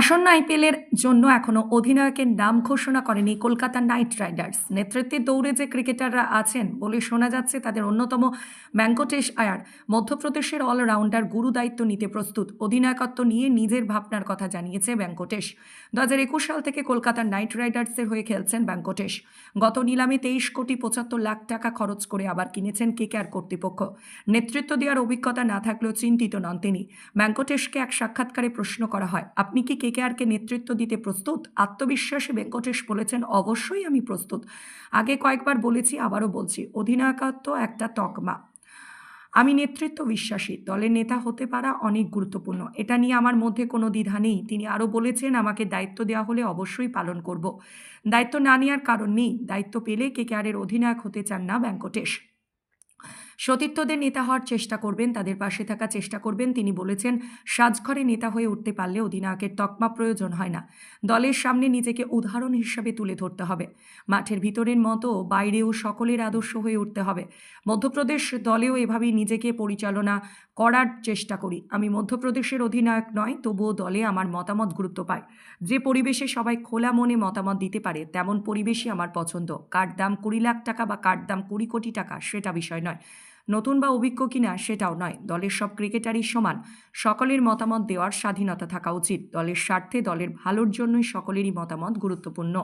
আসন্ন আইপিএলের জন্য এখনও অধিনায়কের নাম ঘোষণা করেনি কলকাতা নাইট রাইডার্স। নেতৃত্বে দৌড়ে যে ক্রিকেটাররা আছেন বলে শোনা যাচ্ছে তাদের অন্যতম ব্যাঙ্কটেশ আয়ার। মধ্যপ্রদেশের অলরাউন্ডার গুরু দায়িত্ব নিতে প্রস্তুত। অধিনায়কত্ব নিয়ে নিজের ভাবনার কথা জানিয়েছে ব্যাঙ্কটেশ দু হাজার একুশ সাল থেকে কলকাতা নাইট রাইডার্সের হয়ে খেলছেন ব্যাঙ্কটেশ গত নিলামে তেইশ কোটি পঁচাত্তর লাখ টাকা খরচ করে আবার কিনেছেন কেকেআর কর্তৃপক্ষ। নেতৃত্ব দেওয়ার অভিজ্ঞতা না থাকলেও চিন্তিত নন তিনি। ব্যাঙ্কটেশকে এক সাক্ষাৎকারে প্রশ্ন করা হয়, আপনি কি কেকেআরকে নেতৃত্ব দিতে প্রস্তুত? আত্মবিশ্বাসী ভেঙ্কটেশ বলেছেন, অবশ্যই আমি প্রস্তুত। আগে কয়েকবার বলেছি, আবারও বলছি, অধিনায়কত্ব একটা তকমা। আমি নেতৃত্ব বিশ্বাসী, দলের নেতা হতে পারা অনেক গুরুত্বপূর্ণ। এটা নিয়ে আমার মধ্যে কোনো দ্বিধা নেই। তিনি আরও বলেছেন, আমাকে দায়িত্ব দেওয়া হলে অবশ্যই পালন করব। দায়িত্ব না নেওয়ার কারণ নেই। দায়িত্ব পেলে কেকেআরের অধিনায়ক হতে চান না ব্যাঙ্কটেশ সতীর্থদের নেতা হওয়ার চেষ্টা করবেন, তাদের পাশে থাকার চেষ্টা করবেন। তিনি বলেছেন, সাজঘরে নেতা হয়ে উঠতে পারলে অধিনায়কের তকমা প্রয়োজন হয় না। দলের সামনে নিজেকে উদাহরণ হিসাবে তুলে ধরতে হবে। মাঠের ভিতরের মতো বাইরেও সকলের আদর্শ হয়ে উঠতে হবে। মধ্যপ্রদেশ দলেও এভাবেই নিজেকে পরিচালনা করার চেষ্টা করি। আমি মধ্যপ্রদেশের অধিনায়ক নয়, তবুও দলে আমার মতামত গুরুত্ব পায়। যে পরিবেশে সবাই খোলা মনে মতামত দিতে পারে, তেমন পরিবেশই আমার পছন্দ। কার দাম কুড়ি লাখ টাকা বা কার দাম কুড়ি কোটি টাকা, সেটা বিষয় নয়। নতুন বা অভিজ্ঞ কিনা সেটাও নয়। দলের সব ক্রিকেটারই সমান। সকলের মতামত দেওয়ার স্বাধীনতা থাকা উচিত। দলের স্বার্থে দলের ভালোর জন্যই সকলেরই মতামত গুরুত্বপূর্ণ।